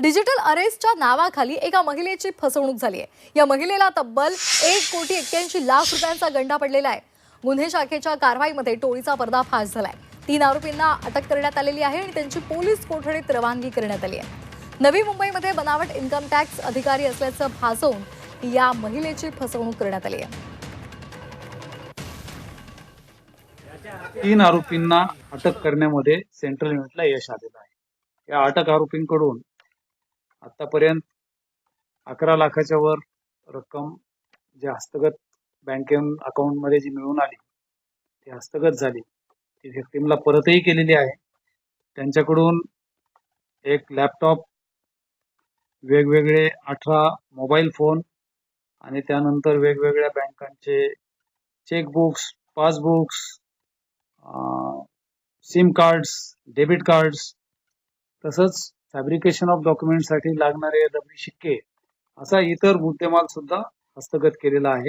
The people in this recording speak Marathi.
डिजिटल अरेस्टच्या नावाखाली एका महिलेची फसवणूक झाली आहे या महिलेला तब्बल एक कोटी एक्क्याऐंशी लाख रुपयांचा गंडा पडलेला आहे. गुन्हे शाखेच्या कारवाईमध्ये टोळीचा पर्दाफाश झालाय. तीन आरोपींना अटक करण्यात आलेली आहे आणि त्यांची पोलीस कोठडीत रवानगी करण्यात आली आहे नवी मुंबईमध्ये बनावट इन्कम टॅक्स अधिकारी असल्याचं भासवून या महिलेची फसवणूक करण्यात आली आहे तीन आरोपींना अटक करण्यामध्ये सेंट्रल युनिटला यश आलेलं आहे. या अटक आरोपींकडून आतापर्यंत अकरा लाखाच्या वर रक्कम जे हस्तगत बँकेन अकाउंटमध्ये जी मिळून आली ती हस्तगत झाली. ती व्हिक्टीमला परतही केलेली आहे. त्यांच्याकडून एक लॅपटॉप वेगवेगळे अठरा मोबाईल फोन आणि त्यानंतर वेगवेगळ्या बँकांचे chequebooks passbooks SIM cards debit cards तसंच फॅब्रिकेशन ऑफ डॉक्युमेंटसाठी लागणारे दगडी शिक्के असा इतर मुद्देमाल सुद्धा हस्तगत केलेला आहे.